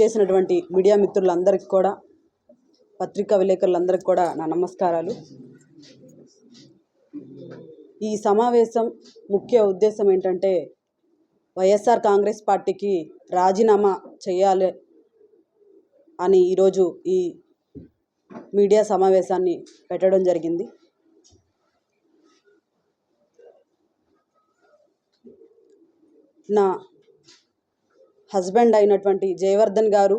విచ్చేసినటువంటి మీడియా మిత్రులందరికీ కూడా పత్రికా విలేకరులందరికీ కూడా నా నమస్కారాలు. ఈ సమావేశం ముఖ్య ఉద్దేశం ఏంటంటే వైఎస్ఆర్ కాంగ్రెస్ పార్టీకి రాజీనామా చేయాలి అని ఈరోజు ఈ మీడియా సమావేశాన్ని పెట్టడం జరిగింది. నా హస్బెండ్ అయినటువంటి జయవర్ధన్ గారు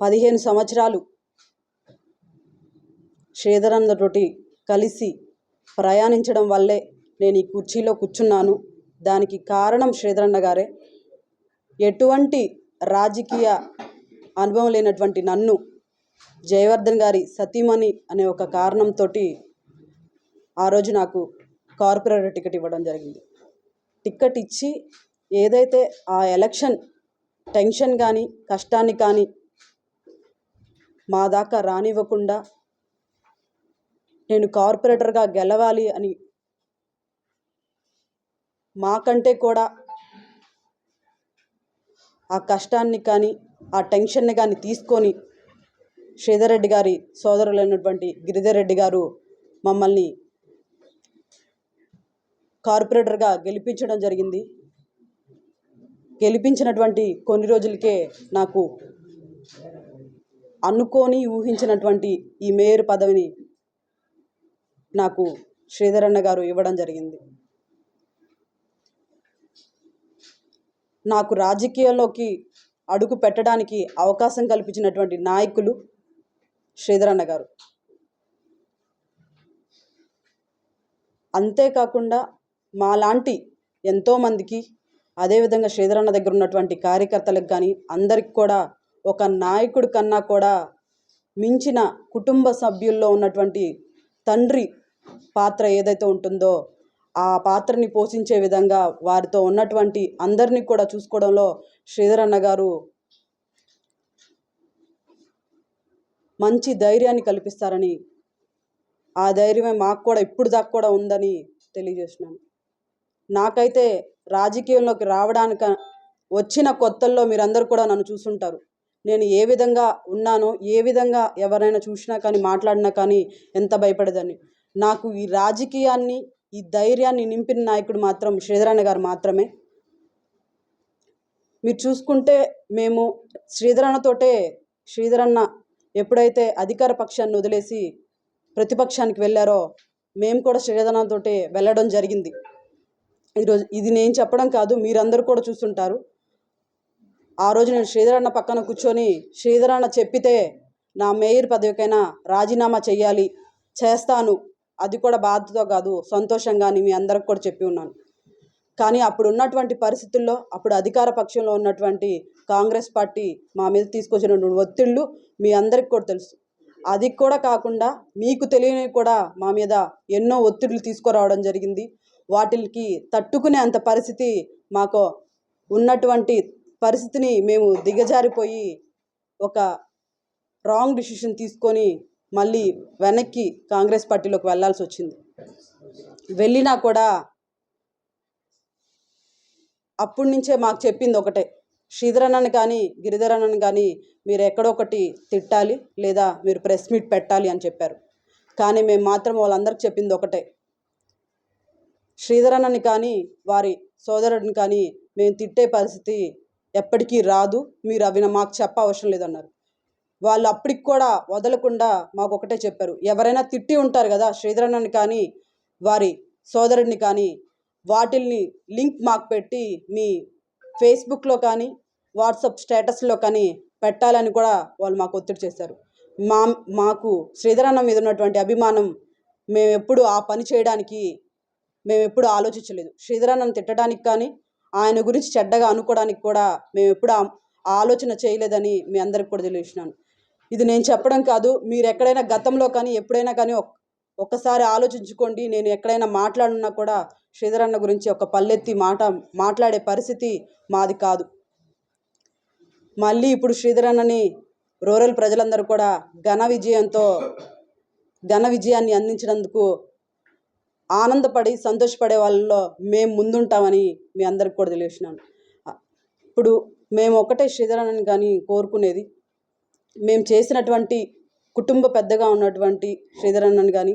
పదిహేను సంవత్సరాలు శ్రీధరన్నతోటి కలిసి ప్రయాణించడం వల్లే నేను ఈ కుర్చీలో కూర్చున్నాను. దానికి కారణం శ్రీధరన్న గారే. ఎటువంటి రాజకీయ అనుభవం లేనటువంటి నన్ను జయవర్ధన్ గారి సతీమణి అనే ఒక కారణంతో ఆ రోజు నాకు కార్పొరేటర్ టికెట్ ఇవ్వడం జరిగింది. టిక్కెట్ ఇచ్చి ఏదైతే ఆ ఎలక్షన్ టెన్షన్ కానీ కష్టాన్ని కానీ మా దాకా రానివ్వకుండా నేను కార్పొరేటర్గా గెలవాలి అని మాకంటే కూడా ఆ కష్టాన్ని కానీ ఆ టెన్షన్ని కానీ తీసుకొని శ్రీధర్ రెడ్డి గారి సోదరులైనటువంటి గిరిధర్ రెడ్డి గారు మమ్మల్ని కార్పొరేటర్గా గెలిపించడం జరిగింది. గెలిపించినటువంటి కొన్ని రోజులకే నాకు అనుకోని ఊహించినటువంటి ఈ మేయర్ పదవిని నాకు శ్రీధరన్న గారు ఇవ్వడం జరిగింది. నాకు రాజకీయాల్లోకి అడుగు పెట్టడానికి అవకాశం కల్పించినటువంటి నాయకులు శ్రీధరన్న గారు. అంతేకాకుండా మాలాంటి ఎంతోమందికి అదేవిధంగా శ్రీధరన్న దగ్గర ఉన్నటువంటి కార్యకర్తలకు కానీ అందరికి కూడా ఒక నాయకుడి కన్నా కూడా మించిన కుటుంబ సభ్యుల్లో ఉన్నటువంటి తండ్రి పాత్ర ఏదైతే ఉంటుందో ఆ పాత్రని పోషించే విధంగా వారితో ఉన్నటువంటి అందరినీ కూడా చూసుకోవడంలో శ్రీధరన్న గారు మంచి ధైర్యాన్ని కల్పిస్తారని ఆ ధైర్యమే మాకు కూడా ఇప్పుడు దాకా కూడా ఉందని తెలియజేస్తున్నాను. నాకైతే రాజకీయంలోకి రావడానిక వచ్చిన కొత్తల్లో మీరందరూ కూడా నన్ను చూసుంటారు. నేను ఏ విధంగా ఉన్నానో ఏ విధంగా ఎవరైనా చూసినా కానీ మాట్లాడినా కానీ ఎంత భయపడదని నాకు ఈ రాజకీయాన్ని ఈ ధైర్యాన్ని నింపిన నాయకుడు మాత్రం శ్రీధరన్న గారు మాత్రమే. మీరు చూసుకుంటే మేము శ్రీధరన్నతోటే శ్రీధరన్న ఎప్పుడైతే అధికార పక్షాన్ని వదిలేసి ప్రతిపక్షానికి వెళ్ళారో మేము కూడా శ్రీధరన్నతోటే వెళ్ళడం జరిగింది. ఈరోజు ఇది నేను చెప్పడం కాదు మీరందరూ కూడా చూస్తుంటారు. ఆ రోజు నేను శ్రీధరన్న పక్కన కూర్చొని శ్రీధరన్న చెప్పితే నా మేయర్ పదవికైనా రాజీనామా చేయాలి చేస్తాను. అది కూడా బాధతో కాదు సంతోషంగా అని మీ అందరికి కూడా చెప్పి ఉన్నాను. కానీ అప్పుడు ఉన్నటువంటి పరిస్థితుల్లో అప్పుడు అధికార పక్షంలో ఉన్నటువంటి కాంగ్రెస్ పార్టీ మా మీద తీసుకొచ్చినటువంటి ఒత్తిళ్ళు మీ అందరికి కూడా తెలుసు. అది కూడా కాకుండా మీకు తెలియని కూడా మా మీద ఎన్నో ఒత్తిళ్ళు తీసుకురావడం జరిగింది. వాటికి తట్టుకునే అంత పరిస్థితి మాకు ఉన్నటువంటి పరిస్థితిని మేము దిగజారిపోయి ఒక రాంగ్ డిసిషన్ తీసుకొని మళ్ళీ వెనక్కి కాంగ్రెస్ పార్టీలోకి వెళ్ళాల్సి వచ్చింది. వెళ్ళినా కూడా అప్పటి నుంచే మాకు చెప్పింది ఒకటే శ్రీధరన్నని కానీ గిరిధరన్నని కానీ మీరు ఎక్కడొకటి తిట్టాలి లేదా మీరు ప్రెస్ మీట్ పెట్టాలి అని చెప్పారు. కానీ మేము మాత్రం వాళ్ళందరికీ చెప్పింది ఒకటే శ్రీధరన్నని కానీ వారి సోదరుడిని కానీ మేము తిట్టే పరిస్థితి ఎప్పటికీ రాదు. మీరు అవి మాకు చెప్ప అవసరం లేదన్నారు. వాళ్ళు అప్పటికి కూడా వదలకుండా మాకు ఒకటే చెప్పారు. ఎవరైనా తిట్టి ఉంటారు కదా శ్రీధరన్నని కానీ వారి సోదరుడిని కానీ వాటిల్ని లింక్ మాకు పెట్టి మీ ఫేస్బుక్లో కానీ వాట్సాప్ స్టేటస్లో కానీ పెట్టాలని కూడా వాళ్ళు మాకు ఒత్తిడి చేశారు. మా మాకు శ్రీధరన్న మీద ఉన్నటువంటి అభిమానం మేము ఎప్పుడు ఆ పని చేయడానికి మేము ఎప్పుడు ఆలోచించలేదు శ్రీధరాన్ని తిట్టడానికి కానీ ఆయన గురించి చెడ్డగా అనుకోవడానికి కూడా మేము ఎప్పుడు ఆలోచన చేయలేదని మీ అందరికి కూడా తెలియజేసినాను ఇది నేను చెప్పడం కాదు మీరు ఎక్కడైనా గతంలో కానీ ఎప్పుడైనా కానీ ఒక్- ఒక్కసారి ఆలోచించుకోండి. నేను ఎక్కడైనా మాట్లాడినా కూడా శ్రీధరన్న గురించి ఒక పల్లెత్తి మాట మాట్లాడే పరిస్థితి మాది కాదు. మళ్ళీ ఇప్పుడు శ్రీధరన్నని రూరల్ ప్రజలందరూ కూడా ఘన విజయంతో ఘన విజయాన్ని అందించినందుకు ఆనందపడి సంతోషపడే వాళ్ళలో మేము ముందుంటామని మీ అందరికి కూడా తెలియజేసినాను ఇప్పుడు మేము ఒకటే శ్రీధరన్ కానీ కోరుకునేది మేము చేసినటువంటి కుటుంబ పెద్దగా ఉన్నటువంటి శ్రీధరన్నని కానీ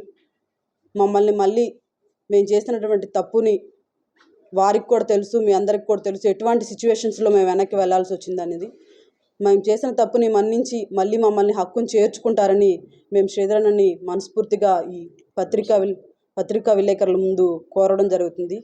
మమ్మల్ని మళ్ళీ మేము చేసినటువంటి తప్పుని వారికి కూడా తెలుసు మీ అందరికి కూడా తెలుసు ఎటువంటి సిచ్యువేషన్స్లో మేము వెనక్కి వెళ్ళాల్సి వచ్చింది అనేది మేము చేసిన తప్పుని మన్నించి మళ్ళీ మమ్మల్ని హక్కును చేర్చుకుంటారని మేము శ్రీధరన్నని మనస్ఫూర్తిగా ఈ పత్రికా పత్రికా విలేకరుల ముందు కోరడం జరుగుతుంది.